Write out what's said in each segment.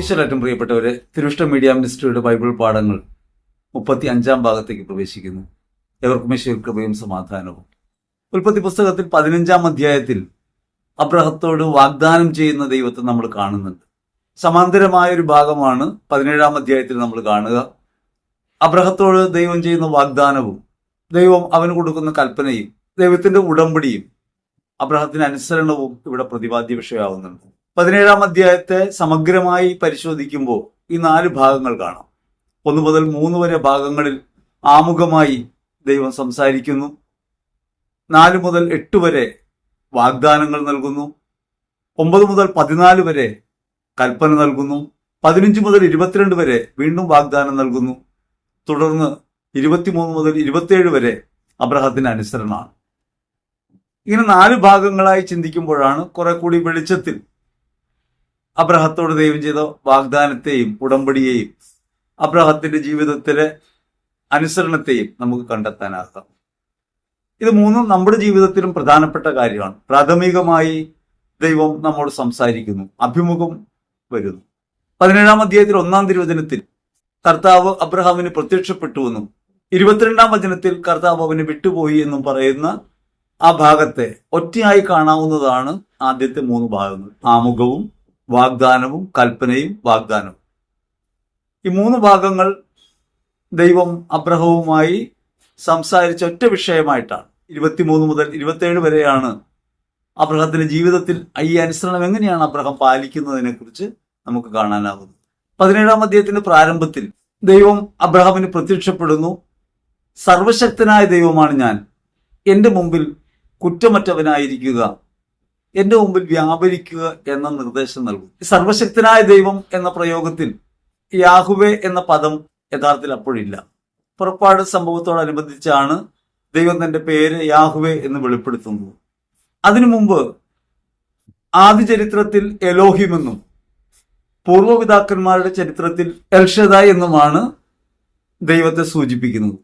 ഈശ്വരേറ്റവും പ്രിയപ്പെട്ടവരെ തിരുവിഷ്ട media മിനിസ്റ്ററിയുടെ Bible പാഠങ്ങൾ മുപ്പത്തി അഞ്ചാം ഭാഗത്തേക്ക് പ്രവേശിക്കുന്നു. എവർക്കും കൃപയും സമാധാനവും. ഉൽപ്പത്തി പുസ്തകത്തിൽ പതിനഞ്ചാം അധ്യായത്തിൽ അബ്രഹത്തോട് വാഗ്ദാനം ചെയ്യുന്ന ദൈവത്തെ നമ്മൾ കാണുന്നുണ്ട്. സമാന്തരമായ ഒരു ഭാഗമാണ് പതിനേഴാം അധ്യായത്തിൽ നമ്മൾ കാണുക. അബ്രഹത്തോട് ദൈവം ചെയ്യുന്ന വാഗ്ദാനവും ദൈവം അവന് കൊടുക്കുന്ന കൽപ്പനയും ദൈവത്തിന്റെ ഉടമ്പടിയും അബ്രഹത്തിന് അനുസരണവും ഇവിടെ പ്രതിപാദ്യ വിഷയമാവുന്നുണ്ട് പതിനേഴാം അധ്യായത്തെ സമഗ്രമായി പരിശോധിക്കുമ്പോൾ ഈ നാല് ഭാഗങ്ങൾ കാണാം. ഒന്ന് മുതൽ മൂന്ന് വരെ ഭാഗങ്ങളിൽ ആമുഖമായി ദൈവം സംസാരിക്കുന്നു. നാല് മുതൽ എട്ട് വരെ വാഗ്ദാനങ്ങൾ നൽകുന്നു. ഒമ്പത് മുതൽ പതിനാല് വരെ കൽപ്പന നൽകുന്നു. പതിനഞ്ച് മുതൽ ഇരുപത്തിരണ്ട് വരെ വീണ്ടും വാഗ്ദാനം നൽകുന്നു. തുടർന്ന് ഇരുപത്തിമൂന്ന് മുതൽ ഇരുപത്തിയേഴ് വരെ അബ്രഹത്തിന്റെ അനുസരണമാണ്. ഇങ്ങനെ നാല് ഭാഗങ്ങളായി ചിന്തിക്കുമ്പോഴാണ് കുറെ കൂടി വെളിച്ചത്തിൽ അബ്രഹത്തോട് ദൈവം ചെയ്ത വാഗ്ദാനത്തെയും ഉടമ്പടിയെയും അബ്രഹത്തിന്റെ ജീവിതത്തിലെ അനുസരണത്തെയും നമുക്ക് കണ്ടെത്താനാകാം ഇത് മൂന്നും നമ്മുടെ ജീവിതത്തിലും പ്രധാനപ്പെട്ട കാര്യമാണ്. പ്രാഥമികമായി ദൈവം നമ്മോട് സംസാരിക്കുന്നു. അഭിമുഖം വരുന്നു. പതിനേഴാം അധ്യായത്തിൽ ഒന്നാം തിരുവചനത്തിൽ കർത്താവ് അബ്രഹാമിന് പ്രത്യക്ഷപ്പെട്ടുവെന്നും ഇരുപത്തിരണ്ടാം വചനത്തിൽ കർത്താവ് അവന് വിട്ടുപോയി എന്നും പറയുന്ന ആ ഭാഗത്തെ ഒറ്റയായി കാണാവുന്നതാണ് ആദ്യത്തെ മൂന്ന് ഭാഗങ്ങൾ. ആമുഖവും വാഗ്ദാനവും കൽപ്പനയും വാഗ്ദാനവും. ഈ മൂന്ന് ഭാഗങ്ങൾ ദൈവം അബ്രഹവുമായി സംസാരിച്ച ഒറ്റ വിഷയമായിട്ടാണ്. ഇരുപത്തിമൂന്ന് മുതൽ ഇരുപത്തേഴ് വരെയാണ് അബ്രഹത്തിന്റെ ജീവിതത്തിൽ ഈ അനുസരണം എങ്ങനെയാണ് അബ്രഹം പാലിക്കുന്നതിനെ കുറിച്ച് നമുക്ക് കാണാനാകുന്നത്. പതിനേഴാം അധ്യായത്തിന്റെ പ്രാരംഭത്തിൽ ദൈവം അബ്രഹാമിന് പ്രത്യക്ഷപ്പെടുന്നു. സർവശക്തനായ ദൈവമാണ് ഞാൻ. എന്റെ മുമ്പിൽ കുറ്റമറ്റവനായിരിക്കുക. എന്റെ മുമ്പിൽ വ്യാപരിക്കുക എന്ന നിർദ്ദേശം നൽകും. സർവശക്തനായ ദൈവം എന്ന പ്രയോഗത്തിൽ യാഹുവേ എന്ന പദം യഥാർത്ഥത്തിൽ അപ്പോഴില്ല. പുറപ്പാട് സംഭവത്തോടനുബന്ധിച്ചാണ് ദൈവം തന്റെ പേര് യാഹുവേ എന്ന് വെളിപ്പെടുത്തുന്നത്. അതിനു മുമ്പ് എലോഹിം എന്നും പൂർവപിതാക്കന്മാരുടെ ചരിത്രത്തിൽ എൽഷദ എന്നുമാണ് ദൈവത്തെ സൂചിപ്പിക്കുന്നത്.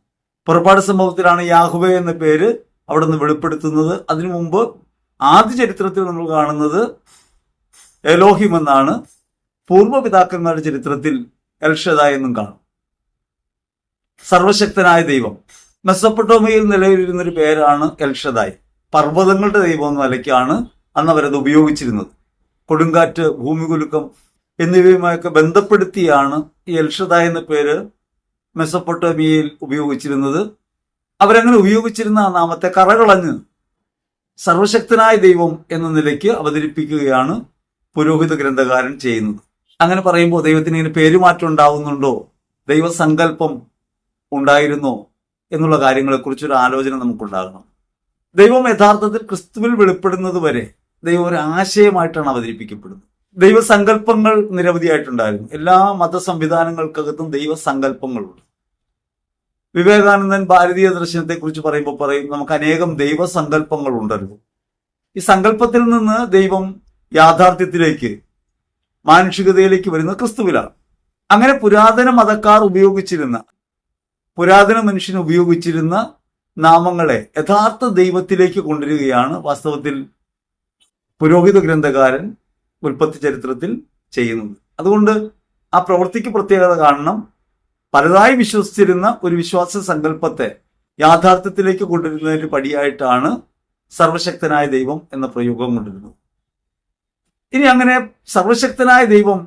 പുറപ്പാട് സംഭവത്തിലാണ് യാഹുവേ എന്ന പേര് അവിടെ നിന്ന് വെളിപ്പെടുത്തുന്നത്. അതിനു മുമ്പ് ആദ്യ ചരിത്രത്തിൽ നമ്മൾ കാണുന്നത് എലോഹിം എന്നാണ്. പൂർവപിതാക്കന്മാരുടെ ചരിത്രത്തിൽ എൽഷദ എന്നും കാണും. സർവശക്തനായ ദൈവം. മെസ്സപ്പൊട്ടോമയിൽ നിലവിലിരുന്നൊരു പേരാണ് എൽഷദായ്. പർവതങ്ങളുടെ ദൈവം എന്ന നിലയ്ക്കാണ് അന്ന് അവരത് ഉപയോഗിച്ചിരുന്നത്. കൊടുങ്കാറ്റ് ഭൂമികുലുക്കം എന്നിവയുമായൊക്കെ ബന്ധപ്പെടുത്തിയാണ് ഈ എൽഷദായ് എന്ന പേര് മെസ്സപ്പൊട്ടോമിയയിൽ ഉപയോഗിച്ചിരുന്നത്. അവരങ്ങനെ ഉപയോഗിച്ചിരുന്ന ആ നാമത്തെ കറകളഞ്ഞ് സർവശക്തനായ ദൈവം എന്ന നിലയ്ക്ക് അവതരിപ്പിക്കുകയാണ് പുരോഹിത ഗ്രന്ഥകാരൻ ചെയ്യുന്നത്. അങ്ങനെ പറയുമ്പോൾ ദൈവത്തിന് ഇങ്ങനെ പേരുമാറ്റം ഉണ്ടാവുന്നുണ്ടോ? ദൈവസങ്കല്പം ഉണ്ടായിരുന്നോ? എന്നുള്ള കാര്യങ്ങളെക്കുറിച്ച് ഒരു ആലോചന നമുക്കുണ്ടാകണം. ദൈവം യഥാർത്ഥത്തിൽ ക്രിസ്തുവിൽ വെളിപ്പെടുന്നത് വരെ ദൈവം ഒരു ആശയമായിട്ടാണ് അവതരിപ്പിക്കപ്പെടുന്നത്. ദൈവസങ്കല്പങ്ങൾ നിരവധിയായിട്ടുണ്ടായിരുന്നു. എല്ലാ മത സംവിധാനങ്ങൾക്കകത്തും ദൈവസങ്കല്പങ്ങളുണ്ട്. വിവേകാനന്ദൻ ഭാരതീയ ദർശനത്തെ കുറിച്ച് പറയുമ്പോൾ പറയും നമുക്ക് അനേകം ദൈവസങ്കല്പങ്ങൾ ഉണ്ടല്ലോ ഈ സങ്കല്പത്തിൽ നിന്ന് ദൈവം യാഥാർത്ഥ്യത്തിലേക്ക് മാനുഷികതയിലേക്ക് വരുന്ന ക്രിസ്തുവിലാണ്. അങ്ങനെ പുരാതന മതക്കാർ ഉപയോഗിച്ചിരുന്ന പുരാതന മനുഷ്യൻ ഉപയോഗിച്ചിരുന്ന നാമങ്ങളെ യഥാർത്ഥ ദൈവത്തിലേക്ക് കൊണ്ടുവരികയാണ് വാസ്തവത്തിൽ പുരോഹിത ഗ്രന്ഥകാരൻ ഉൽപ്പത്തി ചരിത്രത്തിൽ ചെയ്യുന്നത്. അതുകൊണ്ട് ആ പ്രവൃത്തിക്ക് പ്രത്യേകത കാണണം. പലതായി വിശ്വസിച്ചിരുന്ന ഒരു വിശ്വാസ സങ്കല്പത്തെ യാഥാർത്ഥ്യത്തിലേക്ക് കൊണ്ടുവരുന്നതിന് പടിയായിട്ടാണ് സർവശക്തനായ ദൈവം എന്ന പ്രയോഗം കൊണ്ടിരുന്നത് ഇനി അങ്ങനെ സർവശക്തനായ ദൈവം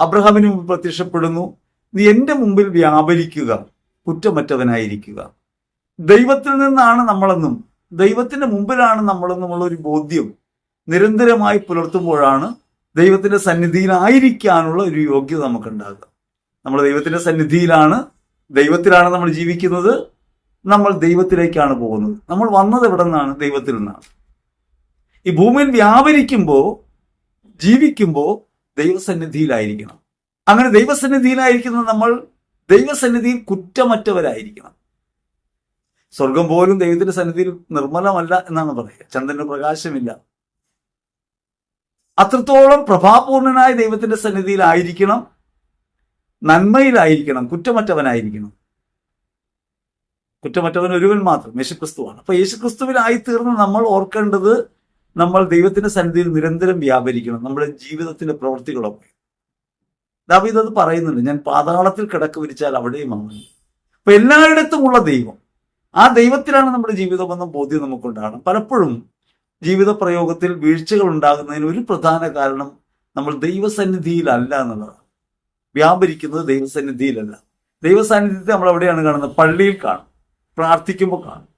അബ്രഹാമിന് മുമ്പ് പ്രത്യക്ഷപ്പെടുന്നു. നീ എന്റെ മുമ്പിൽ വ്യാപരിക്കുക കുറ്റമറ്റവനായിരിക്കുക. ദൈവത്തിൽ നിന്നാണ് നമ്മളെന്നും ദൈവത്തിന്റെ മുമ്പിലാണ് നമ്മളെന്നുമുള്ള ഒരു ബോധ്യം നിരന്തരമായി പുലർത്തുമ്പോഴാണ് ദൈവത്തിന്റെ സന്നിധിയിലായിരിക്കാനുള്ള ഒരു യോഗ്യത നമുക്കുണ്ടാകുക. നമ്മൾ ദൈവത്തിന്റെ സന്നിധിയിലാണ് ദൈവത്തിലാണ് നമ്മൾ ജീവിക്കുന്നത് നമ്മൾ ദൈവത്തിലേക്കാണ് പോകുന്നത്. നമ്മൾ വന്നത് എവിടെ നിന്നാണ്? ദൈവത്തിൽ നിന്നാണ്. ഈ ഭൂമിയിൽ വ്യാപരിക്കുമ്പോൾ ജീവിക്കുമ്പോൾ ദൈവസന്നിധിയിലായിരിക്കണം. അങ്ങനെ ദൈവസന്നിധിയിലായിരിക്കുന്ന നമ്മൾ ദൈവസന്നിധിയിൽ കുറ്റമറ്റവരായിരിക്കണം. സ്വർഗം പോലും ദൈവത്തിന്റെ സന്നിധിയിൽ നിർമ്മലമല്ല എന്നാണ് പറയുക. ചന്ദ്രന് പ്രകാശമില്ല. അത്രത്തോളം പ്രഭാപൂർണനായ ദൈവത്തിന്റെ സന്നിധിയിലായിരിക്കണം. നന്മയിലായിരിക്കണം കുറ്റമറ്റവനായിരിക്കണം. കുറ്റമറ്റവൻ ഒരുവൻ മാത്രം യേശുക്രിസ്തുവാണ്. അപ്പൊ യേശുക്രിസ്തുവിനായി തീർന്ന് നമ്മൾ ഓർക്കേണ്ടത് നമ്മൾ ദൈവത്തിന്റെ സന്നിധിയിൽ നിരന്തരം വ്യാപരിക്കണം നമ്മുടെ ജീവിതത്തിന്റെ പ്രവൃത്തികളൊക്കെ. ദാവീദ് അത് പറയുന്നുണ്ട് ഞാൻ പാതാളത്തിൽ കിടക്ക് വിരിച്ചാൽ അവിടെയും അങ്ങനെ അപ്പൊ എല്ലായിടത്തുമുള്ള ദൈവം ആ ദൈവത്തിലാണ് നമ്മുടെ ജീവിതമെന്ന ബോധ്യം നമുക്കുണ്ടാകണം. പലപ്പോഴും ജീവിത പ്രയോഗത്തിൽ വീഴ്ചകൾ ഉണ്ടാകുന്നതിന് ഒരു പ്രധാന കാരണം നമ്മൾ ദൈവസന്നിധിയിലല്ല എന്നുള്ളതാണ്. വ്യാപരിക്കുന്നത് ദൈവസന്നിധിയിലല്ല. ദൈവസാന്നിധ്യത്തെ നമ്മൾ എവിടെയാണ് കാണുന്നത്? പള്ളിയിൽ കാണും. പ്രാർത്ഥിക്കുമ്പോൾ കാണും.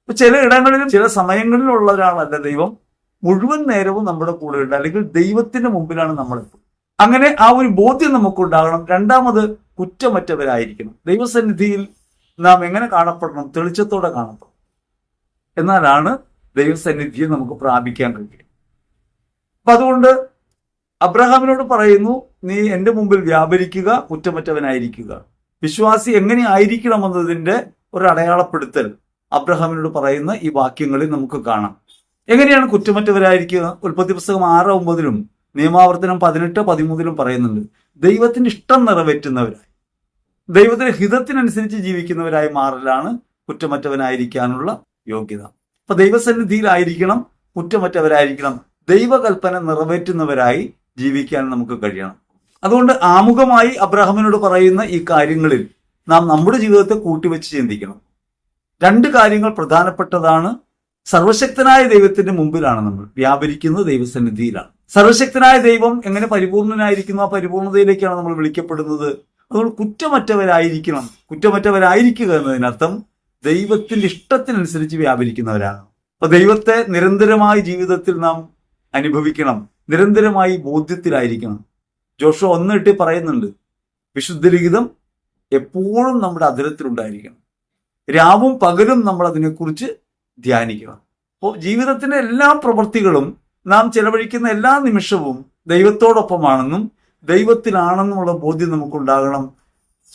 ഇപ്പൊ ചില ഇടങ്ങളിലും ചില സമയങ്ങളിലുള്ള ഒരാളല്ല ദൈവം മുഴുവൻ നേരവും നമ്മുടെ കൂടെ ഉണ്ട്. അല്ലെങ്കിൽ ദൈവത്തിന്റെ മുമ്പിലാണ് നമ്മളെപ്പോൾ അങ്ങനെ ആ ഒരു ബോധ്യം നമുക്കുണ്ടാകണം. രണ്ടാമത് കുറ്റമറ്റവരായിരിക്കണം. ദൈവസന്നിധിയിൽ നാം എങ്ങനെ കാണപ്പെടണം? തെളിച്ചത്തോടെ കാണപ്പെടണം. എന്നാലാണ് ദൈവസന്നിധിയെ നമുക്ക് പ്രാപിക്കാൻ കഴിയുക. അപ്പൊ അതുകൊണ്ട് അബ്രഹാമിനോട് പറയുന്നു നീ എന്റെ മുമ്പിൽ വ്യാപരിക്കുക കുറ്റമറ്റവനായിരിക്കുക. വിശ്വാസി എങ്ങനെ ആയിരിക്കണമെന്നതിന്റെ ഒരു അടയാളപ്പെടുത്തൽ അബ്രഹാമിനോട് പറയുന്ന ഈ വാക്യങ്ങളിൽ നമുക്ക് കാണാം. എങ്ങനെയാണ് കുറ്റമറ്റവരായിരിക്കുക? ഉൽപ്പത്തി പുസ്തകം ആറ് ഒമ്പതിലും നിയമാവർത്തനം പതിനെട്ട് പതിമൂന്നിലും പറയുന്നുണ്ട് ദൈവത്തിന്റെ ഇഷ്ടം നിറവേറ്റുന്നവരായി ദൈവത്തിന്റെ ഹിതത്തിനനുസരിച്ച് ജീവിക്കുന്നവരായി മാറലാണ് കുറ്റമറ്റവനായിരിക്കാനുള്ള യോഗ്യത. അപ്പൊ ദൈവസന്നിധിയിലായിരിക്കണം കുറ്റമറ്റവരായിരിക്കണം ദൈവകൽപ്പന നിറവേറ്റുന്നവരായി ജീവിക്കാൻ നമുക്ക് കഴിയണം. അതുകൊണ്ട് ആമുഖമായി അബ്രഹാമിനോട് പറയുന്ന ഈ കാര്യങ്ങളിൽ നാം നമ്മുടെ ജീവിതത്തെ കൂട്ടിവെച്ച് ചിന്തിക്കണം. രണ്ട് കാര്യങ്ങൾ പ്രധാനപ്പെട്ടതാണ്. സർവശക്തനായ ദൈവത്തിന്റെ മുമ്പിലാണ് നമ്മൾ വ്യാപരിക്കുന്ന ദൈവസന്നിധിയിലാണ്. സർവശക്തനായ ദൈവം എങ്ങനെ പരിപൂർണനായിരിക്കുന്നു? ആ പരിപൂർണതയിലേക്കാണ് നമ്മൾ വിളിക്കപ്പെടുന്നത്. അതുകൊണ്ട് കുറ്റമറ്റവരായിരിക്കണം. കുറ്റമറ്റവരായിരിക്കുക എന്നതിനർത്ഥം ദൈവത്തിന്റെ ഇഷ്ടത്തിനനുസരിച്ച് വ്യാപരിക്കുന്നവരാണ്. അപ്പൊ ദൈവത്തെ നിരന്തരമായി ജീവിതത്തിൽ നാം അനുഭവിക്കണം. നിരന്തരമായി ബോധ്യത്തിലായിരിക്കണം. ജോഷോ ഒന്ന് ഇട്ടി പറയുന്നുണ്ട് വിശുദ്ധ ലിഖിതം എപ്പോഴും നമ്മുടെ അതിരത്തിലുണ്ടായിരിക്കണം രാവും പകലും നമ്മൾ അതിനെക്കുറിച്ച് ധ്യാനിക്കണം. അപ്പോൾ ജീവിതത്തിന്റെ എല്ലാ പ്രവൃത്തികളും നാം ചെലവഴിക്കുന്ന എല്ലാ നിമിഷവും ദൈവത്തോടൊപ്പമാണെന്നും ദൈവത്തിലാണെന്നുമുള്ള ബോധ്യം നമുക്കുണ്ടാകണം.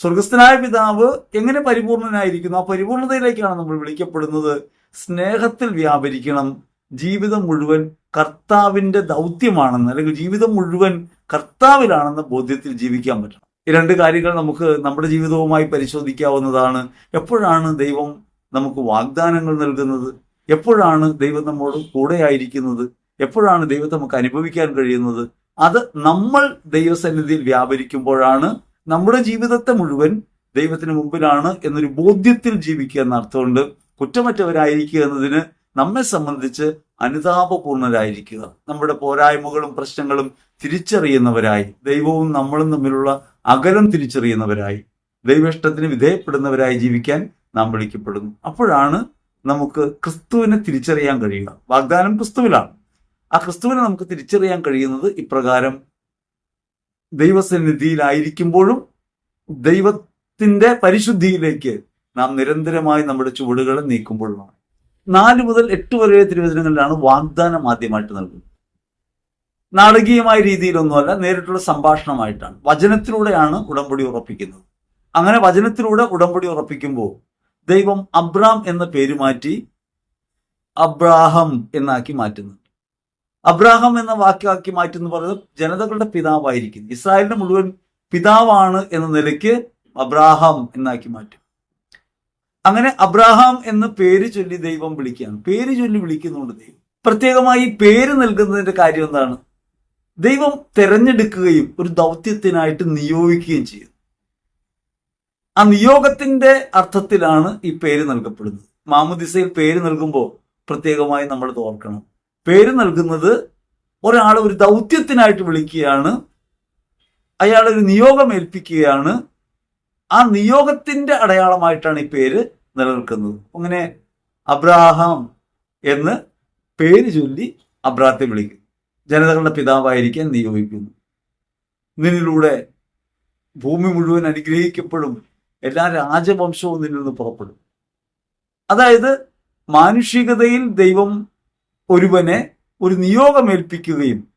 സ്വർഗസ്ഥനായ പിതാവ് എങ്ങനെ പരിപൂർണനായിരിക്കുന്നു? ആ പരിപൂർണതയിലേക്കാണ് നമ്മൾ വിളിക്കപ്പെടുന്നത്. സ്നേഹത്തിൽ വ്യാപരിക്കണം. ജീവിതം മുഴുവൻ കർത്താവിന്റെ ദൗത്യമാണെന്ന് അല്ലെങ്കിൽ ജീവിതം മുഴുവൻ കർത്താവിലാണെന്ന ബോധ്യത്തിൽ ജീവിക്കാൻ പറ്റണം. ഈ രണ്ട് കാര്യങ്ങൾ നമുക്ക് നമ്മുടെ ജീവിതവുമായി പരിശോധിക്കാവുന്നതാണ്. എപ്പോഴാണ് ദൈവം നമുക്ക് വാഗ്ദാനങ്ങൾ നൽകുന്നത്? എപ്പോഴാണ് ദൈവം നമ്മോട് കൂടെയായിരിക്കുന്നത്? എപ്പോഴാണ് ദൈവത്തെ നമുക്ക് അനുഭവിക്കാൻ കഴിയുന്നത്? അത് നമ്മൾ ദൈവസന്നിധിയിൽ വ്യാപരിക്കുമ്പോഴാണ് നമ്മുടെ ജീവിതത്തെ മുഴുവൻ ദൈവത്തിന് മുമ്പിലാണ് എന്നൊരു ബോധ്യത്തിൽ ജീവിക്കുക എന്ന അർത്ഥമുണ്ട് കുറ്റമറ്റവരായിരിക്കുക എന്നതിന് നമ്മെ സംബന്ധിച്ച് അനുതാപപൂർണരായിരിക്കുക. നമ്മുടെ പോരായ്മകളും പ്രശ്നങ്ങളും തിരിച്ചറിയുന്നവരായി ദൈവവും നമ്മളും തമ്മിലുള്ള അകലം തിരിച്ചറിയുന്നവരായി ദൈവേഷ്ടത്തിന് വിധേയപ്പെടുന്നവരായി ജീവിക്കാൻ നാം വിളിക്കപ്പെടുന്നു. അപ്പോഴാണ് നമുക്ക് ക്രിസ്തുവിനെ തിരിച്ചറിയാൻ കഴിയുക. വാഗ്ദാനം ക്രിസ്തുവിലാണ്. ആ ക്രിസ്തുവിനെ നമുക്ക് തിരിച്ചറിയാൻ കഴിയുന്നത് ഇപ്രകാരം ദൈവസന്നിധിയിലായിരിക്കുമ്പോഴും ദൈവത്തിന്റെ പരിശുദ്ധിയിലേക്ക് നാം നിരന്തരമായി നമ്മുടെ ചുവടുകളെ നീക്കുമ്പോഴുമാണ്. നാല് മുതൽ എട്ട് വരെ തിരുവചനങ്ങളിലാണ് വാഗ്ദാനം ആദ്യമായിട്ട് നൽകുന്നത്. നാടകീയമായ രീതിയിലൊന്നുമല്ല നേരിട്ടുള്ള സംഭാഷണമായിട്ടാണ്. വചനത്തിലൂടെയാണ് ഉടമ്പടി ഉറപ്പിക്കുന്നത്. അങ്ങനെ വചനത്തിലൂടെ ഉടമ്പടി ഉറപ്പിക്കുമ്പോൾ ദൈവം അബ്രാം എന്ന പേര് മാറ്റി അബ്രാഹം എന്നാക്കി മാറ്റുന്നു. അബ്രാഹം എന്ന വാക്കാക്കി മാറ്റുന്നു പറയുന്നത് ജനതകളുടെ പിതാവായിരിക്കും ഇസ്രായേലിന്റെ മുഴുവൻ പിതാവാണ് എന്ന നിലയ്ക്ക് അബ്രാഹം എന്നാക്കി മാറ്റും. അങ്ങനെ അബ്രാഹാം എന്ന പേര് ചൊല്ലി ദൈവം വിളിക്കുകയാണ്. പേര് ചൊല്ലി വിളിക്കുന്നുണ്ട് ദൈവം. പ്രത്യേകമായി പേര് നൽകുന്നതിന്റെ കാര്യം എന്താണ്? ദൈവം തെരഞ്ഞെടുക്കുകയും ഒരു ദൗത്യത്തിനായിട്ട് നിയോഗിക്കുകയും ചെയ്യും ആ നിയോഗത്തിന്റെ അർത്ഥത്തിലാണ് ഈ പേര് നൽകപ്പെടുന്നത്. മാമുദിസയിൽ പേര് നൽകുമ്പോൾ പ്രത്യേകമായി നമ്മൾ ഓർക്കണം. പേര് നൽകുന്നത് ഒരാൾ ഒരു ദൗത്യത്തിനായിട്ട് വിളിക്കുകയാണ്. അയാൾ ഒരു നിയോഗം ഏൽപ്പിക്കുകയാണ്. ആ നിയോഗത്തിന്റെ അടയാളമായിട്ടാണ് ഈ പേര് നിലനിൽക്കുന്നത്. അങ്ങനെ അബ്രാഹാം എന്ന് പേര് ചൊല്ലി അബ്രാഹത്തെ വിളിക്കും. ജനതകളുടെ പിതാവായിരിക്കാൻ നിയോഗിക്കുന്നു. നിന്നിലൂടെ ഭൂമി മുഴുവൻ അനുഗ്രഹിക്കപ്പെടും. എല്ലാ രാജവംശവും നിന്നിൽ നിന്ന് പുറപ്പെടും. അതായത് മാനുഷികതയിൽ ദൈവം ഒരുവനെ ഒരു നിയോഗം ഏൽപ്പിക്കുകയും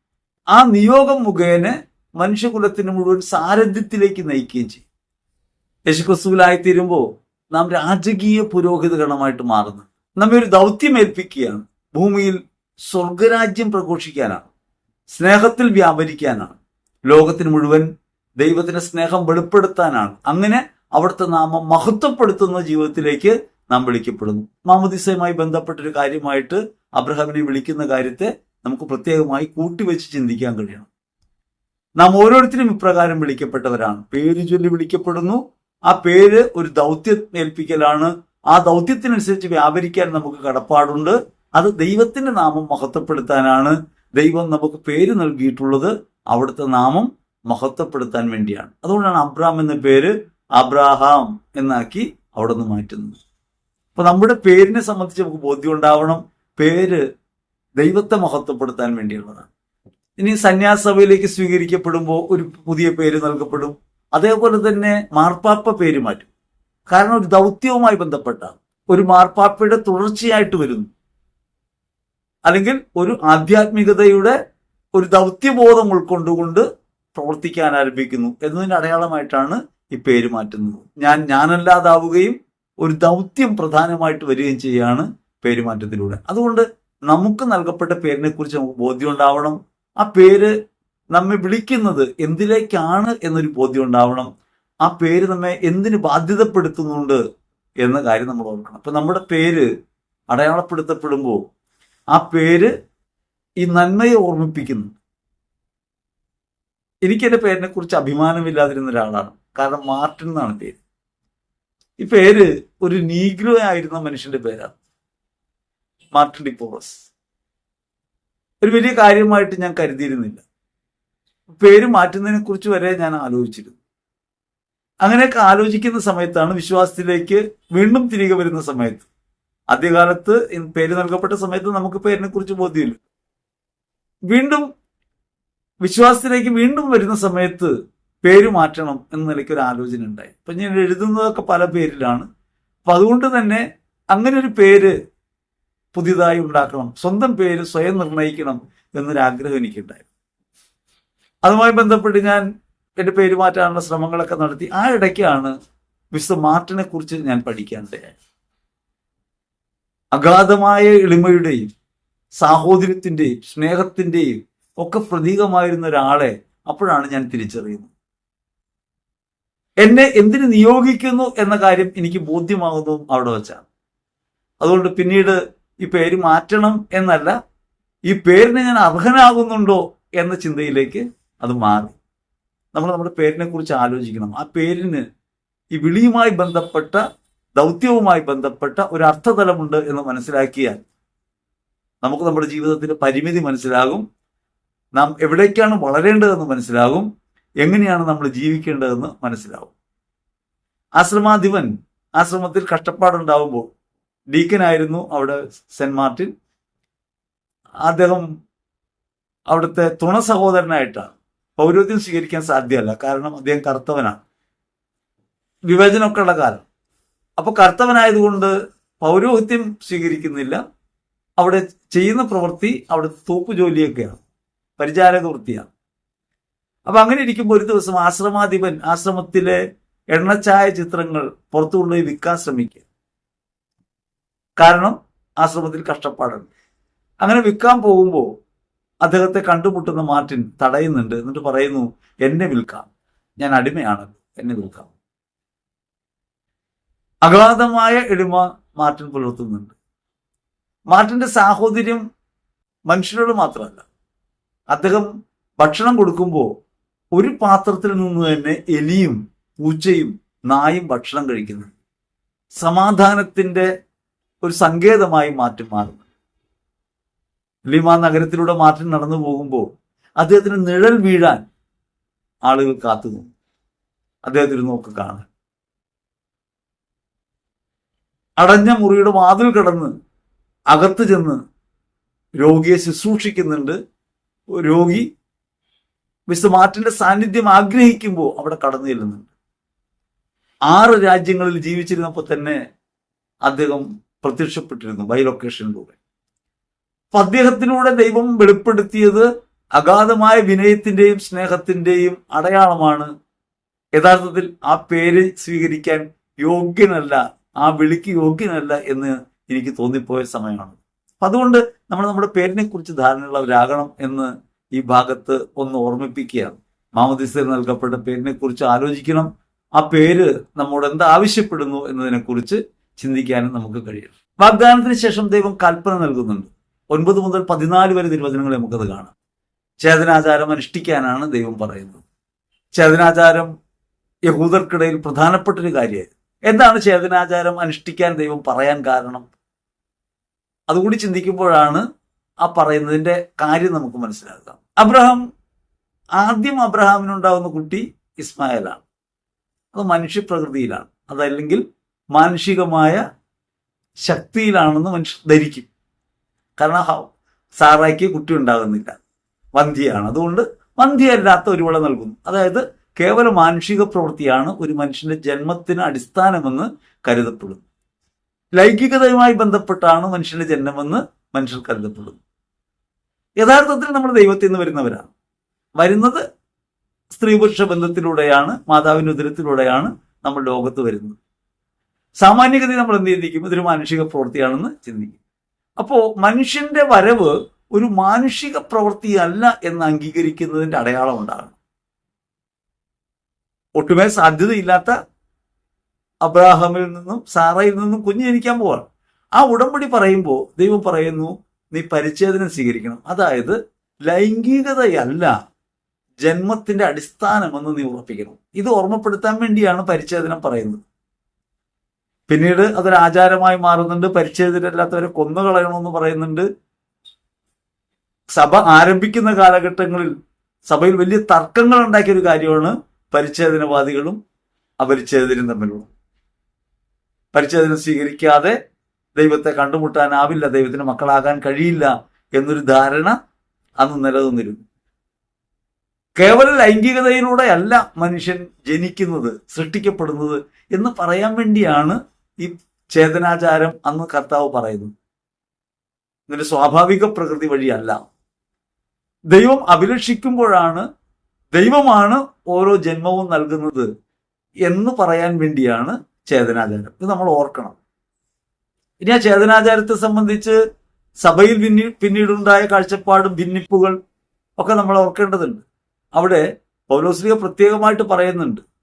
ആ നിയോഗം മുഖേന മനുഷ്യകുലത്തിന് മുഴുവൻ സാരഥ്യത്തിലേക്ക് നയിക്കുകയും ചെയ്യും. യേശുക്രിസ്തുവിലായി തീരുമ്പോൾ നാം രാജകീയ പുരോഹിത ഗണമായിട്ട് മാറുന്നു. നമ്മെ ഒരു ദൗത്യം ഏൽപ്പിക്കുകയാണ് ഭൂമിയിൽ സ്വർഗരാജ്യം പ്രഘോഷിക്കാനാണ്. സ്നേഹത്തിൽ വ്യാപരിക്കാനാണ്. ലോകത്തിന് മുഴുവൻ ദൈവത്തിന്റെ സ്നേഹം വെളിപ്പെടുത്താനാണ്. അങ്ങനെ അവിടുത്തെ നാമം മഹത്വപ്പെടുത്തുന്ന ജീവിതത്തിലേക്ക് നാം വിളിക്കപ്പെടുന്നു. മാമദിസയുമായി ബന്ധപ്പെട്ടൊരു കാര്യമായിട്ട് അബ്രഹാമിനെ വിളിക്കുന്ന കാര്യത്തെ നമുക്ക് പ്രത്യേകമായി കൂട്ടിവെച്ച് ചിന്തിക്കാൻ കഴിയണം. നാം ഓരോരുത്തരും ഇപ്രകാരം വിളിക്കപ്പെട്ടവരാണ്. പേര് ചൊല്ലി വിളിക്കപ്പെടുന്നു. ആ പേര് ഒരു ദൗത്യം ഏൽപ്പിക്കലാണ്. ആ ദൗത്യത്തിനനുസരിച്ച് വ്യാപരിക്കാൻ നമുക്ക് കടപ്പാടുണ്ട്. അത് ദൈവത്തിന്റെ നാമം മഹത്വപ്പെടുത്താനാണ് ദൈവം നമുക്ക് പേര് നൽകിയിട്ടുള്ളത്. അവിടുത്തെ നാമം മഹത്വപ്പെടുത്താൻ വേണ്ടിയാണ്. അതുകൊണ്ടാണ് അബ്രാം എന്ന പേര് അബ്രാഹാം എന്നാക്കി അവിടെ നിന്ന് മാറ്റുന്നത്. അപ്പൊ നമ്മുടെ പേരിനെ സംബന്ധിച്ച് നമുക്ക് ബോധ്യം ഉണ്ടാവണം. പേര് ദൈവത്തെ മഹത്വപ്പെടുത്താൻ വേണ്ടിയുള്ളതാണ്. ഇനി സന്യാസഭയിലേക്ക് സ്വീകരിക്കപ്പെടുമ്പോൾ ഒരു പുതിയ പേര് നൽകപ്പെടും. അതേപോലെ തന്നെ മാർപ്പാപ്പ പേര് മാറ്റും. കാരണം ഒരു ദൗത്യവുമായി ബന്ധപ്പെട്ട ഒരു മാർപ്പാപ്പയുടെ തുടർച്ചയായിട്ട് വരുന്നു. അല്ലെങ്കിൽ ഒരു ആധ്യാത്മികതയുടെ ഒരു ദൗത്യബോധം ഉൾക്കൊണ്ടുകൊണ്ട് പ്രവർത്തിക്കാൻ ആരംഭിക്കുന്നു എന്നതിന്റെ അടയാളമായിട്ടാണ് ഈ പേര് മാറ്റുന്നത്. ഞാൻ ഞാനല്ലാതാവുകയും ഒരു ദൗത്യം പ്രധാനമായിട്ട് വരികയും ചെയ്യുകയാണ് പേരുമാറ്റത്തിലൂടെ അതുകൊണ്ട് നമുക്ക് നൽകപ്പെട്ട പേരിനെ കുറിച്ച് നമുക്ക് ബോധ്യം ഉണ്ടാവണം. ആ പേര് നമ്മെ വിളിക്കുന്നത് എന്തിലേക്കാണ് എന്നൊരു ബോധ്യം ഉണ്ടാവണം ആ പേര് നമ്മെ എന്തിന് ബാധ്യതപ്പെടുത്തുന്നുണ്ട് എന്ന കാര്യം നമ്മൾ ഓർക്കണം. അപ്പൊ നമ്മുടെ പേര് അടയാളപ്പെടുത്തപ്പെടുമ്പോൾ ആ പേര് ഈ നന്മയെ ഓർമ്മിപ്പിക്കുന്നു. എനിക്ക് എന്റെ പേരിനെ കുറിച്ച് അഭിമാനമില്ലാതിരുന്ന ഒരാളാണ്. കാരണം മാർട്ടിൻ എന്നാണ് പേര്. ഈ പേര് ഒരു നീഗ്രോ ആയിരുന്ന മനുഷ്യന്റെ പേരാണ്. മാർട്ടിൻ ഡിപ്പോറസ് ഒരു വലിയ കാര്യമായിട്ട് ഞാൻ കരുതിയിരുന്നില്ല. പേര് മാറ്റുന്നതിനെ കുറിച്ച് വരെ ഞാൻ ആലോചിച്ചിരുന്നു. അങ്ങനെയൊക്കെ ആലോചിക്കുന്ന സമയത്താണ് വിശ്വാസത്തിലേക്ക് വീണ്ടും തിരികെ വരുന്ന സമയത്ത്. ആദ്യകാലത്ത് പേര് നൽകപ്പെട്ട സമയത്ത് നമുക്ക് പേരിനെ കുറിച്ച് ബോധ്യമില്ല. വീണ്ടും വിശ്വാസത്തിലേക്ക് വീണ്ടും വരുന്ന സമയത്ത് പേര് മാറ്റണം എന്ന നിലയ്ക്ക് ഒരു ആലോചന ഉണ്ടായി. അപ്പൊ ഞാൻ എഴുതുന്നതൊക്കെ പല പേരിലാണ്. അപ്പൊ അതുകൊണ്ട് തന്നെ അങ്ങനെ ഒരു പേര് പുതിയതായി ഉണ്ടാക്കണം. സ്വന്തം പേര് സ്വയം നിർണയിക്കണം എന്നൊരു ആഗ്രഹം എനിക്കുണ്ടായി അതുമായി ബന്ധപ്പെട്ട് ഞാൻ എന്റെ പേര് മാറ്റാനുള്ള ശ്രമങ്ങളൊക്കെ നടത്തി. ആ ഇടയ്ക്കാണ് വിശുദ്ധ മാർട്ടിനെ കുറിച്ച് ഞാൻ പഠിക്കാനിടയായി അഗാധമായ എളിമയുടെയും സാഹോദര്യത്തിന്റെയും സ്നേഹത്തിന്റെയും ഒക്കെ പ്രതീകമായിരുന്ന ഒരാളെ അപ്പോഴാണ് ഞാൻ തിരിച്ചറിയുന്നത്. എന്നെ എന്തിനു നിയോഗിക്കുന്നു എന്ന കാര്യം എനിക്ക് ബോധ്യമാകുന്നതും അവിടെ വെച്ചാണ്. അതുകൊണ്ട് പിന്നീട് ഈ പേര് മാറ്റണം എന്നല്ല ഈ പേരിന് ഞാൻ അർഹനാകുന്നുണ്ടോ എന്ന ചിന്തയിലേക്ക് അത് മാറി. നമ്മൾ നമ്മുടെ പേരിനെ കുറിച്ച് ആലോചിക്കണം. ആ പേരിന് ഈ വിളിയുമായി ബന്ധപ്പെട്ട ദൗത്യവുമായി ബന്ധപ്പെട്ട ഒരു അർത്ഥതലമുണ്ട് എന്ന് മനസ്സിലാക്കിയാൽ നമുക്ക് നമ്മുടെ ജീവിതത്തിന്റെ പരിമിതി മനസ്സിലാകും. നാം എവിടേക്കാണ് വളരേണ്ടതെന്ന് മനസ്സിലാകും. എങ്ങനെയാണ് നമ്മൾ ജീവിക്കേണ്ടതെന്ന് മനസ്സിലാവും ആശ്രമാധിപൻ ആശ്രമത്തിൽ കഷ്ടപ്പാടുണ്ടാവുമ്പോൾ ഡീക്കനായിരുന്നു അവിടെ സെന്റ് മാർട്ടിൻ. അദ്ദേഹം അവിടുത്തെ തുണ സഹോദരനായിട്ടാണ്. പൗരോദ്യം സ്വീകരിക്കാൻ സാധ്യമല്ല കാരണം അദ്ദേഹം കറുത്തവനാണ് വിവേചനമൊക്കെ ഉള്ള കാലം. അപ്പൊ കർത്തവനായതുകൊണ്ട് പൗരോഹിത്യം സ്വീകരിക്കുന്നില്ല. അവിടെ ചെയ്യുന്ന പ്രവൃത്തി അവിടെ തൂപ്പ് ജോലിയൊക്കെയാണ്. പരിചാരക വൃത്തിയാണ്. അപ്പൊ അങ്ങനെ ഇരിക്കുമ്പോൾ ഒരു ദിവസം ആശ്രമാധിപൻ ആശ്രമത്തിലെ എണ്ണച്ചായ ചിത്രങ്ങൾ പുറത്തു കൊണ്ടുപോയി വിൽക്കാൻ ശ്രമിക്കുക. കാരണം ആശ്രമത്തിൽ കഷ്ടപ്പാടുണ്ട്. അങ്ങനെ വിൽക്കാൻ പോകുമ്പോൾ അദ്ദേഹത്തെ കണ്ടുമുട്ടുന്ന മാർട്ടിൻ തടയുന്നുണ്ട് എന്നിട്ട് പറയുന്നു എന്നെ വിൽക്കാം. ഞാൻ അടിമയാണ്. എന്നെ വിൽക്കാം. അഗാധമായ എളിമ മാർട്ടിൻ പുലർത്തുന്നുണ്ട്. മാർട്ടിന്റെ സാഹോദര്യം മനുഷ്യരോട് മാത്രമല്ല. അദ്ദേഹം ഭക്ഷണം കൊടുക്കുമ്പോൾ ഒരു പാത്രത്തിൽ നിന്ന് തന്നെ എലിയും പൂച്ചയും നായും ഭക്ഷണം കഴിക്കുന്നു. സമാധാനത്തിന്റെ ഒരു സങ്കേതമായി മാറ്റം മാറുന്നു. ലിമ നഗരത്തിലൂടെ മാറ്റം നടന്നു പോകുമ്പോൾ അദ്ദേഹത്തിന് നിഴൽ വീഴാൻ ആളുകൾ കാത്തു നിന്നു അദ്ദേഹത്തിന് നോക്ക് കാണാൻ അടഞ്ഞ മുറിയുടെ വാതിൽ കടന്ന് അകത്ത് ചെന്ന് രോഗിയെ ശുശ്രൂഷിക്കുന്നുണ്ട്. രോഗി മിസ്റ്റർ മാർട്ടിന്റെ സാന്നിധ്യം ആഗ്രഹിക്കുമ്പോൾ അവിടെ കടന്നു ചെല്ലുന്നുണ്ട്. ആറ് രാജ്യങ്ങളിൽ ജീവിച്ചിരുന്നപ്പോൾ തന്നെ അദ്ദേഹം പ്രത്യക്ഷപ്പെട്ടിരുന്നു ബൈ ലൊക്കേഷനിലൂടെ. അപ്പൊ അദ്ദേഹത്തിലൂടെ ദൈവം വെളിപ്പെടുത്തിയത് അഗാധമായ വിനയത്തിന്റെയും സ്നേഹത്തിന്റെയും അടയാളമാണ്. യഥാർത്ഥത്തിൽ ആ പേര് സ്വീകരിക്കാൻ യോഗ്യനല്ല ആ വിളിക്ക് യോഗ്യനല്ല എന്ന് എനിക്ക് തോന്നിപ്പോയ സമയമാണ്. അതുകൊണ്ട് നമ്മൾ നമ്മുടെ പേരിനെ കുറിച്ച് ധാരണയുള്ളവരാകണം എന്ന് ഈ ഭാഗത്ത് ഒന്ന് ഓർമ്മിപ്പിക്കുകയാണ്. മാമോദിസയിൽ നൽകപ്പെട്ട പേരിനെ കുറിച്ച് ആലോചിക്കണം. ആ പേര് നമ്മോട് എന്ത് ആവശ്യപ്പെടുന്നു എന്നതിനെ കുറിച്ച് ചിന്തിക്കാനും നമുക്ക് കഴിയും വാഗ്ദാനത്തിന് ശേഷം ദൈവം കൽപ്പന നൽകുന്നുണ്ട്. ഒൻപത് മുതൽ പതിനാല് വരെ തിരുവചനങ്ങൾ നമുക്കത് കാണാം. ചേതനാചാരം അനുഷ്ഠിക്കാനാണ് ദൈവം പറയുന്നത്. ചേതനാചാരം യഹൂദർക്കിടയിൽ പ്രധാനപ്പെട്ട ഒരു കാര്യമായി. എന്താണ് ചേതനാചാരം അനുഷ്ഠിക്കാൻ ദൈവം പറയാൻ കാരണം? അതുകൂടി ചിന്തിക്കുമ്പോഴാണ് ആ പറയുന്നതിന്റെ കാര്യം നമുക്ക് മനസ്സിലാക്കാം. അബ്രഹാം ആദ്യം അബ്രഹാമിനുണ്ടാവുന്ന കുട്ടി ഇസ്മായിലാണ്. അത് മനുഷ്യപ്രകൃതിയിലാണ്. അതല്ലെങ്കിൽ മാനുഷികമായ ശക്തിയിലാണെന്ന് മനുഷ്യർ ധരിക്കും. കാരണം സാറായിക്ക് കുട്ടി ഉണ്ടാകുന്നില്ല. വന്ധ്യയാണ്. അതുകൊണ്ട് വന്ധ്യയല്ലാത്ത ഒരു വിള നൽകുന്നു. അതായത് കേവല മാനുഷിക പ്രവൃത്തിയാണ് ഒരു മനുഷ്യന്റെ ജന്മത്തിന് അടിസ്ഥാനമെന്ന് കരുതപ്പെടുന്നു. ലൈംഗികതയുമായി ബന്ധപ്പെട്ടാണ് മനുഷ്യന്റെ ജന്മമെന്ന് മനുഷ്യർ കരുതപ്പെടുന്നു. യഥാർത്ഥത്തിൽ നമ്മൾ ദൈവത്തിൽ നിന്ന് വരുന്നവരാണ്. വരുന്നത് സ്ത്രീ പുരുഷ ബന്ധത്തിലൂടെയാണ് മാതാവിന്റെ ഉദരത്തിലൂടെയാണ് നമ്മൾ ലോകത്ത് വരുന്നത്. സാമാന്യഗതി നമ്മൾ എന്ത് ചിന്തിക്കും ഇതൊരു മാനുഷിക പ്രവൃത്തിയാണെന്ന് ചിന്തിക്കും. അപ്പോ മനുഷ്യന്റെ വരവ് ഒരു മാനുഷിക പ്രവൃത്തിയല്ല എന്ന് അംഗീകരിക്കുന്നതിന്റെ അടയാളം ഉണ്ടാകണം ഒട്ടുമേ സാധ്യതയില്ലാത്ത അബ്രാഹമിൽ നിന്നും സാറയിൽ നിന്നും കുഞ്ഞ് ജനിക്കാൻ പോവാണ് ആ ഉടമ്പടി പറയുമ്പോൾ ദൈവം പറയുന്നു നീ പരിച്ഛേദനം സ്വീകരിക്കണം. അതായത് ലൈംഗികതയല്ല ജന്മത്തിന്റെ അടിസ്ഥാനമെന്ന് നീ ഉറപ്പിക്കണം. ഇത് ഓർമ്മപ്പെടുത്താൻ വേണ്ടിയാണ് പരിച്ഛേദനം പറയുന്നത്. പിന്നീട് അതൊരു ആചാരമായി മാറുന്നുണ്ട്. പരിച്ഛേദനല്ലാത്തവരെ കൊന്നുകളയണമെന്ന് പറയുന്നുണ്ട്. സഭ ആരംഭിക്കുന്ന കാലഘട്ടങ്ങളിൽ സഭയിൽ വലിയ തർക്കങ്ങൾ ഉണ്ടാക്കിയ ഒരു കാര്യമാണ് പരിച്ഛേദനവാദികളും അപരിച്ഛേദനും തമ്മിലുള്ള. പരിച്ഛേദനം സ്വീകരിക്കാതെ ദൈവത്തെ കണ്ടുമുട്ടാനാവില്ല ദൈവത്തിന് മക്കളാകാൻ കഴിയില്ല എന്നൊരു ധാരണ അന്ന് നിലനിന്നിരുന്നു. കേവല ലൈംഗികതയിലൂടെയല്ല മനുഷ്യൻ ജനിക്കുന്നത് സൃഷ്ടിക്കപ്പെടുന്നത് എന്ന് പറയാൻ വേണ്ടിയാണ് ഈ ചേതനാചാരം അന്ന് കർത്താവ് പറയുന്നു. ഇതിന്റെ സ്വാഭാവിക പ്രകൃതി വഴിയല്ല. ദൈവം അഭിലഷിക്കുമ്പോഴാണ് ദൈവമാണ് ഓരോ ജന്മവും നൽകുന്നത് എന്ന് പറയാൻ വേണ്ടിയാണ് ചേതനാചാരം. ഇത് നമ്മൾ ഓർക്കണം. ഇനി ആ ചേതനാചാരത്തെ സംബന്ധിച്ച് സഭയിൽ പിന്നി പിന്നീടുണ്ടായ കാഴ്ചപ്പാടും ഭിന്നിപ്പുകൾ ഒക്കെ നമ്മൾ ഓർക്കേണ്ടതുണ്ട്. അവിടെ പൗലോസ്ലിക പ്രത്യേകമായിട്ട് പറയുന്നുണ്ട്.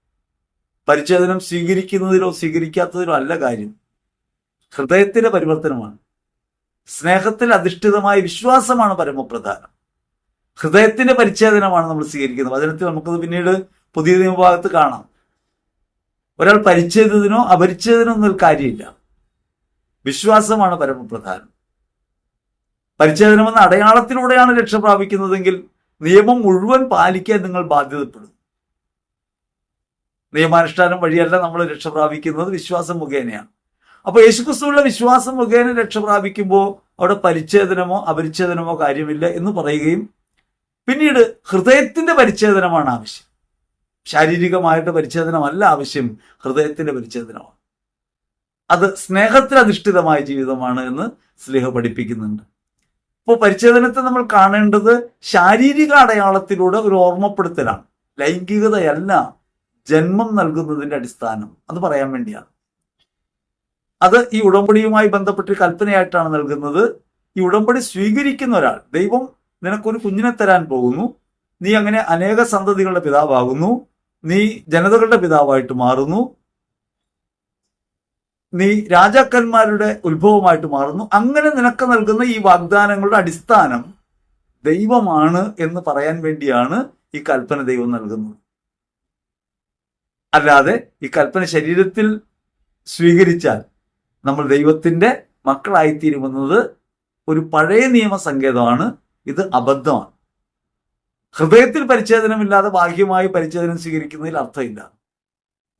പരിച്ഛേദനം സ്വീകരിക്കുന്നതിലോ സ്വീകരിക്കാത്തതിലോ അല്ല കാര്യം. ഹൃദയത്തിലെ പരിവർത്തനമാണ്. സ്നേഹത്തിൽ അധിഷ്ഠിതമായ വിശ്വാസമാണ് പരമപ്രധാനം. ഹൃദയത്തിന്റെ പരിച്ഛേദനമാണ് നമ്മൾ സ്വീകരിക്കുന്നത്. വചനത്തിൽ നമുക്കത് പിന്നീട് പുതിയ നിയമഭാഗത്ത് കാണാം. ഒരാൾ പരിച്ഛേദനോ അപരിച്ഛേദനോ എന്നൊരു കാര്യമില്ല. വിശ്വാസമാണ് പരമപ്രധാനം. പരിച്ഛേദനം എന്ന അടയാളത്തിലൂടെയാണ് രക്ഷ പ്രാപിക്കുന്നതെങ്കിൽ നിയമം മുഴുവൻ പാലിക്കാൻ നിങ്ങൾ ബാധ്യതപ്പെടും നിയമാനുഷ്ഠാനം വഴിയല്ല നമ്മൾ രക്ഷ പ്രാപിക്കുന്നത് വിശ്വാസം മുഖേനയാണ്. അപ്പൊ യേശുക്രിസ്തുവിലുള്ള വിശ്വാസം മുഖേന രക്ഷ പ്രാപിക്കുമ്പോൾ അവിടെ പരിച്ഛേദനമോ അപരിച്ഛേദനമോ കാര്യമില്ല എന്ന് പറയുകയും പിന്നീട് ഹൃദയത്തിന്റെ പരിച്ഛേദനമാണ് ആവശ്യം. ശാരീരികമായിട്ട് പരിച്ഛേദനമല്ല ആവശ്യം ഹൃദയത്തിന്റെ പരിച്ഛേദനമാണ്. അത് സ്നേഹത്തിൽ അധിഷ്ഠിതമായ ജീവിതമാണ് എന്ന് സ്നേഹ പഠിപ്പിക്കുന്നുണ്ട്. അപ്പോൾ പരിച്ഛേദനത്തെ നമ്മൾ കാണേണ്ടത് ശാരീരിക അടയാളത്തിലൂടെ ഒരു ഓർമ്മപ്പെടുത്തലാണ്. ലൈംഗികതയല്ല ജന്മം നൽകുന്നതിന്റെ അടിസ്ഥാനം അത് പറയാൻ വേണ്ടിയാണ്. അത് ഈ ഉടമ്പടിയുമായി ബന്ധപ്പെട്ട് കൽപ്പനയായിട്ടാണ് നൽകുന്നത്. ഈ ഉടമ്പടി സ്വീകരിക്കുന്ന ഒരാൾ ദൈവം നിനക്കൊരു കുഞ്ഞിനെ തരാൻ പോകുന്നു. നീ അങ്ങനെ അനേക സന്തതികളുടെ പിതാവാകുന്നു. നീ ജനതകളുടെ പിതാവായിട്ട് മാറുന്നു. നീ രാജാക്കന്മാരുടെ ഉത്ഭവമായിട്ട് മാറുന്നു. അങ്ങനെ നിനക്ക് നൽകുന്ന ഈ വാഗ്ദാനങ്ങളുടെ അടിസ്ഥാനം ദൈവമാണ് എന്ന് പറയാൻ വേണ്ടിയാണ് ഈ കൽപ്പന ദൈവം നൽകുന്നത്. അല്ലാതെ ഈ കൽപ്പന ശരീരത്തിൽ സ്വീകരിച്ചാൽ നമ്മൾ ദൈവത്തിന്റെ മക്കളായിത്തീരുമെന്നത് ഒരു പഴയ നിയമ സങ്കേതമാണ്. ഇത് അബദ്ധമാണ്. ഹൃദയത്തിൽ പരിച്ഛേദനമില്ലാതെ ബാഹ്യമായി പരിച്ഛേദനം സ്വീകരിക്കുന്നതിൽ അർത്ഥമില്ല.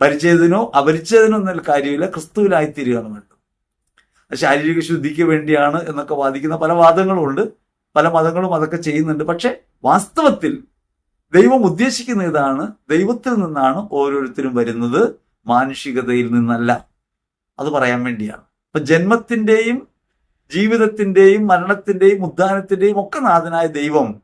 പരിച്ഛേദനോ അപരിച്ഛേദനോ എന്നതിൽ കാര്യമില്ല. ക്രിസ്തുവിലായിത്തീരുകയാണ് വേണ്ടത് ശാരീരിക ശുദ്ധിക്ക് വേണ്ടിയാണ് എന്നൊക്കെ വാദിക്കുന്ന പല വാദങ്ങളും ഉണ്ട് പല മതങ്ങളും അതൊക്കെ ചെയ്യുന്നുണ്ട്. പക്ഷെ വാസ്തവത്തിൽ ദൈവം ഉദ്ദേശിക്കുന്ന ഇതാണ്. ദൈവത്തിൽ നിന്നാണ് ഓരോരുത്തരും വരുന്നത്. മാനുഷികതയിൽ നിന്നല്ല. അത് പറയാൻ വേണ്ടിയാണ്. അപ്പൊ ജന്മത്തിന്റെയും ജീവിതത്തിന്റെയും മരണത്തിന്റെയും ഉദ്ധാനത്തിന്റെയും ഒക്കെ നാഥനായ ദൈവം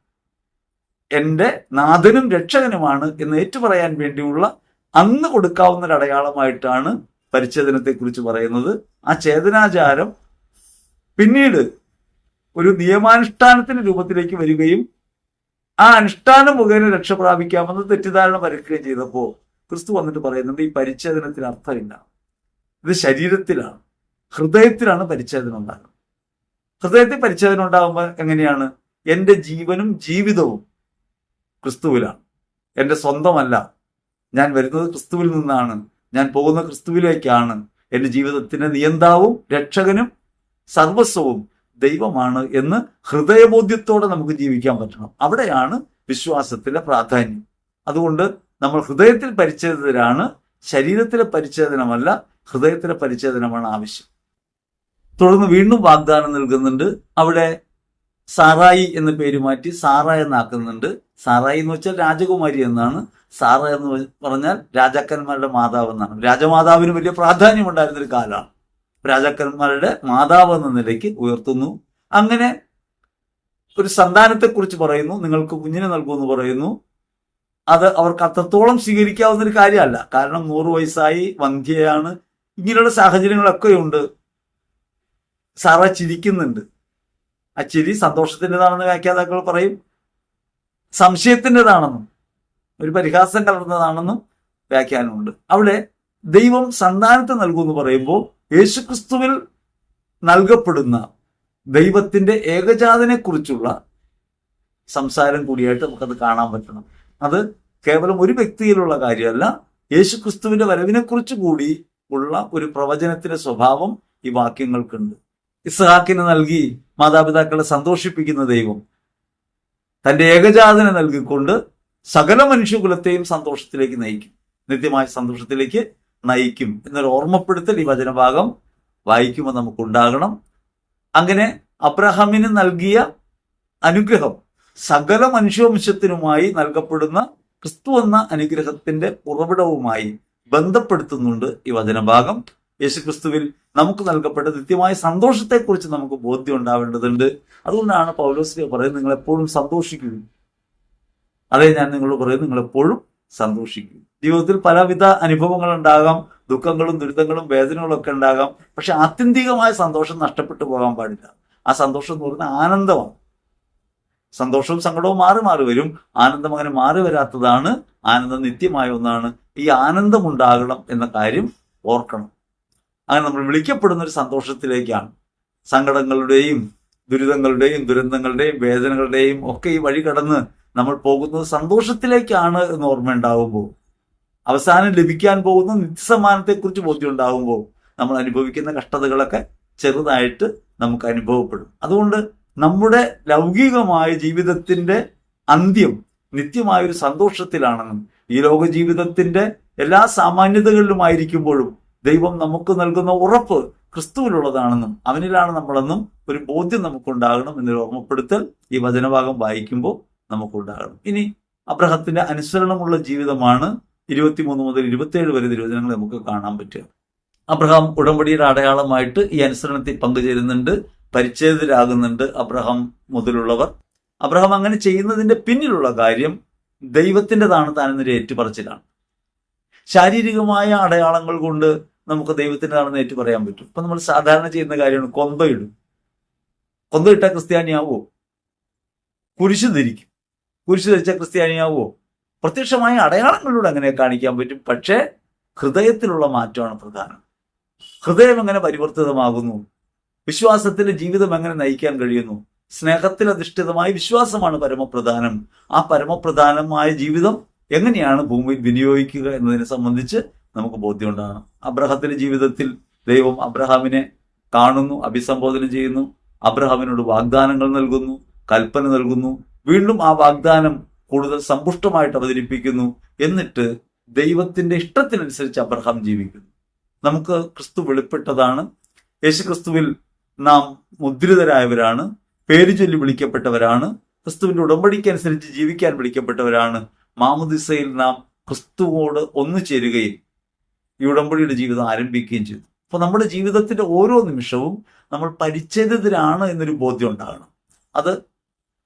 എന്റെ നാഥനും രക്ഷകനുമാണ് എന്ന് ഏറ്റുപറയാൻ വേണ്ടിയുള്ള അന്ന് കൊടുക്കാവുന്ന ഒരു അടയാളമായിട്ടാണ് പരിച്ഛേദനത്തെക്കുറിച്ച് പറയുന്നത്. ആ ചേതനാചാരം പിന്നീട് ഒരു നിയമാനുഷ്ഠാനത്തിന്റെ രൂപത്തിലേക്ക് വരികയും ആ അനുഷ്ഠാനം മുഖേന രക്ഷ പ്രാപിക്കാമെന്ന് തെറ്റിദ്ധാരണ പരക്കുകയും ചെയ്തപ്പോൾ ക്രിസ്തു വന്നിട്ട് പറയുന്നുണ്ട് ഈ പരിച്ഛേദനത്തിന് അർത്ഥമില്ല. ഇത് ശരീരത്തിലാണ്. ഹൃദയത്തിലാണ് പരിച്ഛേദന ഉണ്ടാകുന്നത്. ഹൃദയത്തിൽ പരിച്ഛേദന ഉണ്ടാകുമ്പോൾ എങ്ങനെയാണ്? എന്റെ ജീവനും ജീവിതവും ക്രിസ്തുവിലാണ്. എന്റെ സ്വന്തമല്ല. ഞാൻ വരുന്നത് ക്രിസ്തുവിൽ നിന്നാണ്. ഞാൻ പോകുന്ന ക്രിസ്തുവിലേക്കാണ്. എന്റെ ജീവിതത്തിന്റെ നിയന്താവും രക്ഷകനും സർവസ്വവും ദൈവമാണ് എന്ന് ഹൃദയബോധ്യത്തോടെ നമുക്ക് ജീവിക്കാൻ പറ്റണം. അവിടെയാണ് വിശ്വാസത്തിന്റെ പ്രാധാന്യം. അതുകൊണ്ട് നമ്മൾ ഹൃദയത്തിൽ പരിച്ഛേദനാണ് ശരീരത്തിലെ പരിച്ഛേദനമല്ല ഹൃദയത്തിലെ പരിച്ഛേദനമാണ് ആവശ്യം. തുടർന്ന് വീണ്ടും വാഗ്ദാനം നൽകുന്നുണ്ട്. അവിടെ സാറായി എന്ന പേര് മാറ്റി സാറ എന്നാക്കുന്നുണ്ട്. സാറായി എന്ന് വെച്ചാൽ രാജകുമാരി എന്നാണ്. സാറ എന്ന് പറഞ്ഞാൽ രാജാക്കന്മാരുടെ മാതാവ് എന്നാണ്. രാജമാതാവിന് വലിയ പ്രാധാന്യം ഉണ്ടായിരുന്ന ഒരു കാലമാണ്. രാജാക്കന്മാരുടെ മാതാവ് എന്ന നിലയ്ക്ക് ഉയർത്തുന്നു. അങ്ങനെ ഒരു സന്താനത്തെക്കുറിച്ച് പറയുന്നു. നിങ്ങൾക്ക് കുഞ്ഞിനെ നൽകുമെന്ന് പറയുന്നു. അത് അവർക്ക് അത്രത്തോളം സ്വീകരിക്കാവുന്ന ഒരു കാര്യമല്ല. കാരണം നൂറ് വയസ്സായി വന്ധ്യയാണ്. ഇങ്ങനെയുള്ള സാഹചര്യങ്ങളൊക്കെ ഉണ്ട്. സാറ ചിരിക്കുന്നുണ്ട്. ആ ചിരി സന്തോഷത്തിന്റെതാണെന്ന് വ്യാഖ്യാതാക്കൾ പറയും. സംശയത്തിന്റെതാണെന്നും ഒരു പരിഹാസം കലർന്നതാണെന്നും വ്യാഖ്യാനമുണ്ട്. അവിടെ ദൈവം സന്താനത്തെ നൽകുമെന്ന് പറയുമ്പോൾ യേശുക്രിസ്തുവിൽ നൽകപ്പെടുന്ന ദൈവത്തിന്റെ ഏകജാതനെക്കുറിച്ചുള്ള സംസാരം കൂടിയായിട്ട് നമുക്കത് കാണാൻ പറ്റണം. അത് കേവലം ഒരു വ്യക്തിയിലുള്ള കാര്യമല്ല. യേശുക്രിസ്തുവിന്റെ വരവിനെക്കുറിച്ച് കൂടി ഉള്ള ഒരു പ്രവചനത്തിന്റെ സ്വഭാവം ഈ വാക്യങ്ങൾക്കുണ്ട്. ഇസ്ഹാക്കിന് നൽകി മാതാപിതാക്കളെ സന്തോഷിപ്പിക്കുന്ന ദൈവം തന്റെ ഏകജാതനെ നൽകിക്കൊണ്ട് സകല മനുഷ്യകുലത്തെയും സന്തോഷത്തിലേക്ക് നയിക്കും. നിത്യമായ സന്തോഷത്തിലേക്ക് നയിക്കും എന്നൊരു ഓർമ്മപ്പെടുത്തൽ ഈ വചനഭാഗം വായിക്കുമ്പോൾ നമുക്കുണ്ടാകണം. അങ്ങനെ അബ്രഹാമിന് നൽകിയ അനുഗ്രഹം സകല മനുഷ്യവംശത്തിനുമായി നൽകപ്പെടുന്ന ക്രിസ്തു എന്ന അനുഗ്രഹത്തിന്റെ ഉറവിടവുമായി ബന്ധപ്പെടുത്തുന്നുണ്ട് ഈ വചനഭാഗം. യേശുക്രിസ്തുവിൽ നമുക്ക് നൽകപ്പെട്ട നിത്യമായ സന്തോഷത്തെക്കുറിച്ച് നമുക്ക് ബോധ്യം ഉണ്ടാവേണ്ടതുണ്ട്. അതുകൊണ്ടാണ് പൗലോസ്ലിയ പറയുന്നത് നിങ്ങൾ എപ്പോഴും സന്തോഷിക്കുക അതേ ഞാൻ നിങ്ങളോട് പറയുന്നത് നിങ്ങൾ എപ്പോഴും സന്തോഷിക്കുക ജീവിതത്തിൽ പലവിധ അനുഭവങ്ങൾ ഉണ്ടാകാം ദുഃഖങ്ങളും ദുരിതങ്ങളും വേദനകളും ഒക്കെ ഉണ്ടാകാം. പക്ഷെ ആത്യന്തികമായ സന്തോഷം നഷ്ടപ്പെട്ടു പോകാൻ പാടില്ല. ആ സന്തോഷം എന്ന് പറയുന്നത് ആനന്ദമാണ്. സന്തോഷവും സങ്കടവും മാറി മാറി വരും. ആനന്ദം അങ്ങനെ മാറി വരാത്തതാണ് ആനന്ദം നിത്യമായ ഒന്നാണ്. ഈ ആനന്ദം ഉണ്ടാകണം എന്ന കാര്യം ഓർക്കണം. അങ്ങനെ നമ്മൾ വിളിക്കപ്പെടുന്ന ഒരു സന്തോഷത്തിലേക്കാണ്. സങ്കടങ്ങളുടെയും ദുരിതങ്ങളുടെയും ദുരന്തങ്ങളുടെയും വേദനകളുടെയും ഒക്കെ ഈ വഴി കടന്ന് നമ്മൾ പോകുന്നത് സന്തോഷത്തിലേക്കാണ് എന്ന് ഓർമ്മയുണ്ടാകുമ്പോൾ അവസാനം ലഭിക്കാൻ പോകുന്ന നിത്യസമ്മാനത്തെക്കുറിച്ച് ബോധ്യം ഉണ്ടാകുമ്പോൾ നമ്മൾ അനുഭവിക്കുന്ന കഷ്ടതകളൊക്കെ ചെറുതായിട്ട് നമുക്ക് അനുഭവപ്പെടും. അതുകൊണ്ട് നമ്മുടെ ലൗകികമായ ജീവിതത്തിന്റെ അന്ത്യം നിത്യമായ ഒരു സന്തോഷത്തിലാണെന്നും ഈ ലോക ജീവിതത്തിന്റെ എല്ലാ സാമാന്യതകളിലുമായിരിക്കുമ്പോഴും ദൈവം നമുക്ക് നൽകുന്ന ഉറപ്പ് ക്രിസ്തുവിലുള്ളതാണെന്നും അവനിലാണ് നമ്മളെന്നും ഒരു ബോധ്യം നമുക്കുണ്ടാകണം എന്നൊരു ഓർമ്മപ്പെടുത്തൽ ഈ വചനഭാഗം വായിക്കുമ്പോൾ നമുക്കുണ്ടാകണം. ഇനി അബ്രഹത്തിന്റെ അനുസരണമുള്ള ജീവിതമാണ് ഇരുപത്തിമൂന്ന് മുതൽ ഇരുപത്തിയേഴ് വരെ തിരുവചനങ്ങൾ നമുക്ക് കാണാൻ പറ്റുക. അബ്രഹാം ഉടമ്പടിയുടെ അടയാളമായിട്ട് ഈ അനുസരണത്തിൽ പങ്കുചേരുന്നുണ്ട് പരിച്ഛേദരാകുന്നുണ്ട് അബ്രഹാം മുതലുള്ളവർ. അബ്രഹാം അങ്ങനെ ചെയ്യുന്നതിന്റെ പിന്നിലുള്ള കാര്യം ദൈവത്തിന്റെതാണ് താനെന്നൊരു ഏറ്റുപറച്ചിലാണ്. ശാരീരികമായ അടയാളങ്ങൾ കൊണ്ട് നമുക്ക് ദൈവത്തിന്റെതാണെന്ന് ഏറ്റുപറയാൻ പറ്റും. ഇപ്പൊ നമ്മൾ സാധാരണ ചെയ്യുന്ന കാര്യമാണ് കൊന്തയിടും. കൊന്തയിട്ടാൽ ക്രിസ്ത്യാനിയാവോ കുരിശ് ധരിക്കും. കുരിശ് ധരിച്ചാൽ ക്രിസ്ത്യാനിയാവോ പ്രത്യക്ഷമായ അടയാളങ്ങളിലൂടെ അങ്ങനെ കാണിക്കാൻ പറ്റും. പക്ഷേ ഹൃദയത്തിലുള്ള മാറ്റമാണ് പ്രധാനം. ഹൃദയം എങ്ങനെ പരിവർത്തിതമാകുന്നു? വിശ്വാസത്തിന്റെ ജീവിതം എങ്ങനെ നയിക്കാൻ കഴിയുന്നു? സ്നേഹത്തിൽ അധിഷ്ഠിതമായ വിശ്വാസമാണ് പരമപ്രധാനം. ആ പരമപ്രധാനമായ ജീവിതം എങ്ങനെയാണ് ഭൂമിയിൽ വിനിയോഗിക്കുക എന്നതിനെ സംബന്ധിച്ച് നമുക്ക് ബോധ്യമുണ്ടാകണം അബ്രഹത്തിന്റെ ജീവിതത്തിൽ ദൈവം അബ്രഹാമിനെ കാണുന്നു അഭിസംബോധന ചെയ്യുന്നു. അബ്രഹാമിനോട് വാഗ്ദാനങ്ങൾ നൽകുന്നു കൽപ്പന നൽകുന്നു. വീണ്ടും ആ വാഗ്ദാനം കൂടുതൽ സമ്പുഷ്ടമായിട്ട് അവതരിപ്പിക്കുന്നു എന്നിട്ട് ദൈവത്തിന്റെ ഇഷ്ടത്തിനനുസരിച്ച് അബ്രഹാം ജീവിക്കുന്നു. നമുക്ക് ക്രിസ്തു വെളിപ്പെട്ടതാണ്. യേശു ക്രിസ്തുവിൽ നാം മുദ്രിതരായവരാണ്. പേര് ചൊല്ലി വിളിക്കപ്പെട്ടവരാണ്. ക്രിസ്തുവിന്റെ ഉടമ്പടിക്കനുസരിച്ച് ജീവിക്കാൻ വിളിക്കപ്പെട്ടവരാണ്. മാമുദിസയിൽ നാം ക്രിസ്തുവോട് ഒന്നു ചേരുകയും ഈ ഉടമ്പടിയുടെ ജീവിതം ആരംഭിക്കുകയും ചെയ്തു. അപ്പൊ നമ്മുടെ ജീവിതത്തിന്റെ ഓരോ നിമിഷവും നമ്മൾ പരിച്ഛേദിതരാണ് എന്നൊരു ബോധ്യം ഉണ്ടാകണം. അത്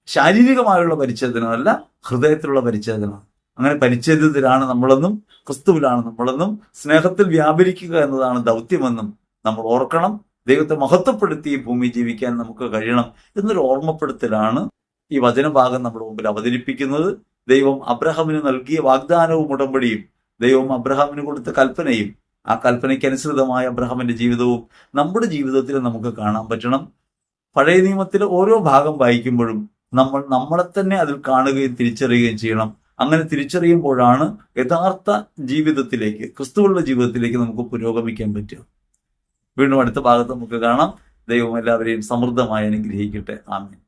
ശാരീരികമായുള്ള പരിച്ഛേദനമല്ല ഹൃദയത്തിലുള്ള പരിച്ഛേദനമാണ്. അങ്ങനെ പരിച്ഛേദത്തിലാണ് നമ്മളെന്നും ക്രിസ്തുവിലാണ് നമ്മളെന്നും സ്നേഹത്തിൽ വ്യാപരിക്കുക എന്നതാണ് ദൗത്യമെന്നും നമ്മൾ ഓർക്കണം. ദൈവത്തെ മഹത്വപ്പെടുത്തി ഭൂമി ജീവിക്കാൻ നമുക്ക് കഴിയണം എന്നൊരു ഓർമ്മപ്പെടുത്തലാണ് ഈ വചനഭാഗം നമ്മുടെ മുമ്പിൽ അവതരിപ്പിക്കുന്നത്. ദൈവം അബ്രഹാമിന് നൽകിയ വാഗ്ദാനവും ഉടമ്പടിയും ദൈവം അബ്രഹാമിന് കൊടുത്ത കൽപ്പനയും ആ കൽപ്പനയ്ക്കനുസൃതമായ അബ്രഹാമിന്റെ ജീവിതവും നമ്മുടെ ജീവിതത്തിൽ നമുക്ക് കാണാൻ പറ്റണം. പഴയ നിയമത്തിലെ ഓരോ ഭാഗം വായിക്കുമ്പോഴും നമ്മൾ നമ്മളെ തന്നെ അതിൽ കാണുകയും തിരിച്ചറിയുകയും ചെയ്യണം. അങ്ങനെ തിരിച്ചറിയുമ്പോഴാണ് യഥാർത്ഥ ജീവിതത്തിലേക്ക് ക്രിസ്തുവുള്ള ജീവിതത്തിലേക്ക് നമുക്ക് പുരോഗമിക്കാൻ പറ്റുക. വീണ്ടും അടുത്ത ഭാഗത്ത് നമുക്ക് കാണാം. ദൈവം എല്ലാവരെയും സമൃദ്ധമായി അനുഗ്രഹിക്കട്ടെ. ആമേൻ.